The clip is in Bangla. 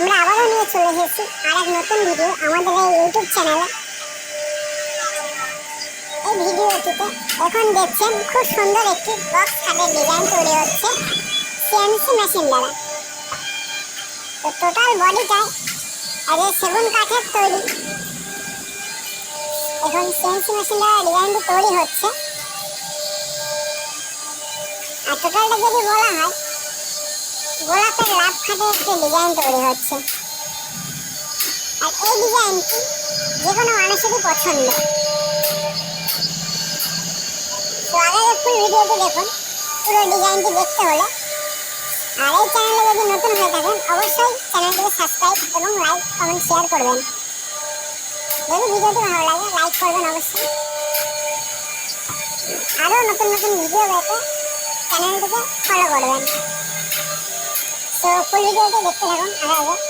আমরা আবারও নিয়ে চলে এসেছি আর এক নতুন ভিডিও আমাদের এই ইউটিউব চ্যানেলে। এই ভিডিওটিতে এখন দেখছেন খুব সুন্দর একটি বক্স খাটের ডিজাইন তৈরি হচ্ছে সিএনসি মেশিন দ্বারা। তো টোটাল বডিটাই আজ সেগুন কাঠের তৈরি। এখন সিএনসি মেশিন দ্বারা ডিজাইনটি তৈরি হচ্ছে। আর টোটালটা যদি বলা হয় গোলাপের লাভ খাটে একটি ডিজাইন তৈরি হচ্ছে। আর এই ডিজাইনটি যে কোনো মানুষেরই পছন্দ। তো আগে ফুল ভিডিওটি দেখুন, পুরো ডিজাইনটি দেখতে হলে। আর এই চ্যানেলে যদি নতুন হয়ে থাকেন, অবশ্যই চ্যানেলটিকে সাবস্ক্রাইব এবং লাইক কমেন্ট শেয়ার করবেন। যদি ভিডিওটি ভালো লাগে লাইক করবেন অবশ্যই। আরও নতুন নতুন ভিডিও পেতে চ্যানেলটিকে ফলো করবেন। তো ফুল ভিডিওটি দেখতে থাকুন আগে আগে।